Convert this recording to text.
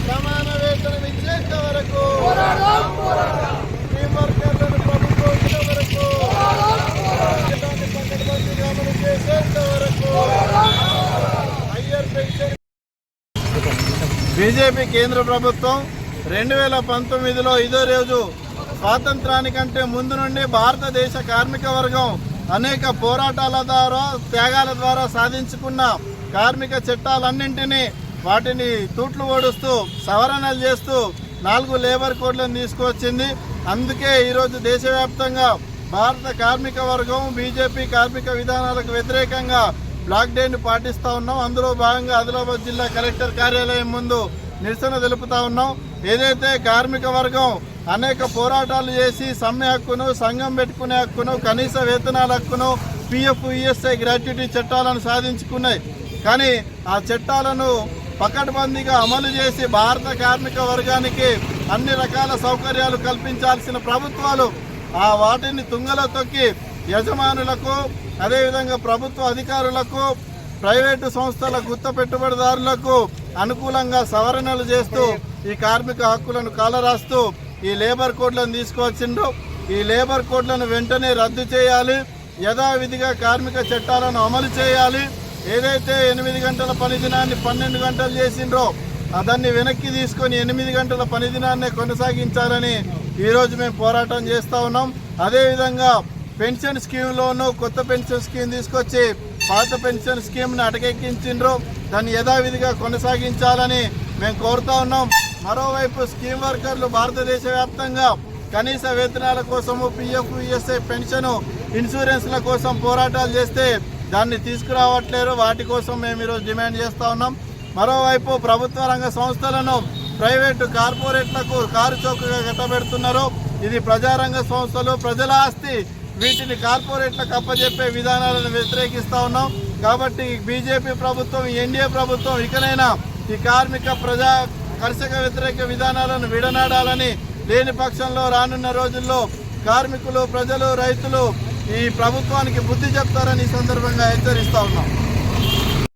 సమాన వేతనం ఇచ్చేంత వరకు టీం వర్కర్లను ప్రభుత్వం ఇచ్చే వరకు జీతాన్ని పకడ్బందీగా అమలు చేసేంత వరకు హయ్యర్ పెన్షన్ బీజేపీ కేంద్ర ప్రభుత్వం రెండు వేల పంతొమ్మిదిలో ఇదో రోజు స్వాతంత్రానికంటే ముందు నుండి భారతదేశ కార్మిక వర్గం అనేక పోరాటాల ద్వారా త్యాగాల ద్వారా సాధించుకున్న కార్మిక చట్టాలన్నింటినీ వాటిని తూట్లు ఓడుస్తూ సవరణలు చేస్తూ నాలుగు లేబర్ కోడ్లను తీసుకువచ్చింది. అందుకే ఈరోజు దేశవ్యాప్తంగా భారత కార్మిక వర్గం బీజేపీ కార్మిక విధానాలకు వ్యతిరేకంగా బ్లాక్ డేని పాటిస్తా ఉన్నాం. అందులో భాగంగా ఆదిలాబాద్ జిల్లా కలెక్టర్ కార్యాలయం ముందు నిరసన తెలుపుతా ఉన్నాం. ఏదైతే కార్మిక వర్గం అనేక పోరాటాలు చేసి సమ్మె హక్కును సంఘం పెట్టుకునే హక్కును కనీస వేతనాల హక్కును పిఎఫ్ ఈఎస్ఐ గ్రాట్యుటీ చట్టాలను సాధించుకున్నాయి. కానీ ఆ చట్టాలను పకడ్బందీగా అమలు చేసి భారత కార్మిక వర్గానికి అన్ని రకాల సౌకర్యాలు కల్పించాల్సిన ప్రభుత్వాలు ఆ వాటిని తుంగలో తొక్కి యజమానులకు అదేవిధంగా ప్రభుత్వ అధికారులకు ప్రైవేటు సంస్థల గుత్త పెట్టుబడిదారులకు అనుకూలంగా సవరణలు చేస్తూ ఈ కార్మిక హక్కులను కాలరాస్తూ ఈ లేబర్ కోడ్లను తీసుకువచ్చిండు ఈ లేబర్ కోడ్లను వెంటనే రద్దు చేయాలి. యథావిధిగా కార్మిక చట్టాలను అమలు చేయాలి. ఏదైతే ఎనిమిది గంటల పని దినాన్ని పన్నెండు గంటలు చేసిండ్రో దాన్ని వెనక్కి తీసుకొని ఎనిమిది గంటల పని దినాన్నే కొనసాగించాలని ఈరోజు మేము పోరాటం చేస్తూ ఉన్నాం. అదేవిధంగా పెన్షన్ స్కీమ్లోనూ కొత్త పెన్షన్ స్కీమ్ తీసుకొచ్చి పాత పెన్షన్ స్కీమ్ని అటకెక్కించిండ్రు దాన్ని యథావిధిగా కొనసాగించాలని మేము కోరుతా ఉన్నాం. మరోవైపు స్కీమ్ వర్కర్లు భారతదేశ వ్యాప్తంగా కనీస వేతనాల కోసము పిఎఫ్ ఈఎస్ఐ పెన్షన్ ఇన్సూరెన్స్ల కోసం పోరాటాలు చేస్తే దాన్ని తీసుకురావట్లేరు. వాటి కోసం మేము ఈరోజు డిమాండ్ చేస్తా ఉన్నాం. మరోవైపు ప్రభుత్వ రంగ సంస్థలను ప్రైవేటు కార్పొరేట్లకు కారు చౌకగా కట్టబెడుతున్నారు. ఇది ప్రజారంగ సంస్థలు ప్రజల ఆస్తి. వీటిని కార్పొరేట్లకు అప్పజెప్పే విధానాలను వ్యతిరేకిస్తా ఉన్నాం. కాబట్టి బీజేపీ ప్రభుత్వం ఎన్డీఏ ప్రభుత్వం ఇకనైనా ఈ కార్మిక ప్రజా కర్షక వ్యతిరేక విధానాలను విడనాడాలని లేని పక్షంలో రానున్న రోజుల్లో కార్మికులు ప్రజలు రైతులు ఈ ప్రభుత్వానికి బుద్ధి చెప్తారని ఈ సందర్భంగా హెచ్చరిస్తా ఉన్నాం.